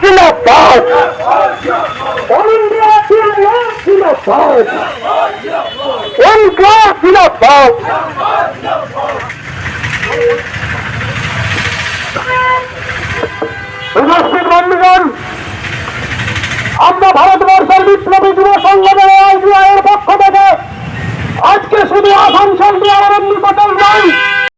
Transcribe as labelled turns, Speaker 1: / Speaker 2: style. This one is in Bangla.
Speaker 1: জিন্দাবাদ কলম্বিয়া জিন্দাবাদ ইন্ডিয়া জিন্দাবাদ উপস্থিত আমরা ভারতবর্ষের বিপ্লবী যুব সংগঠনের এর পক্ষ থেকে আজকে শুধু আসানসোল বিহারের নিকটের নয়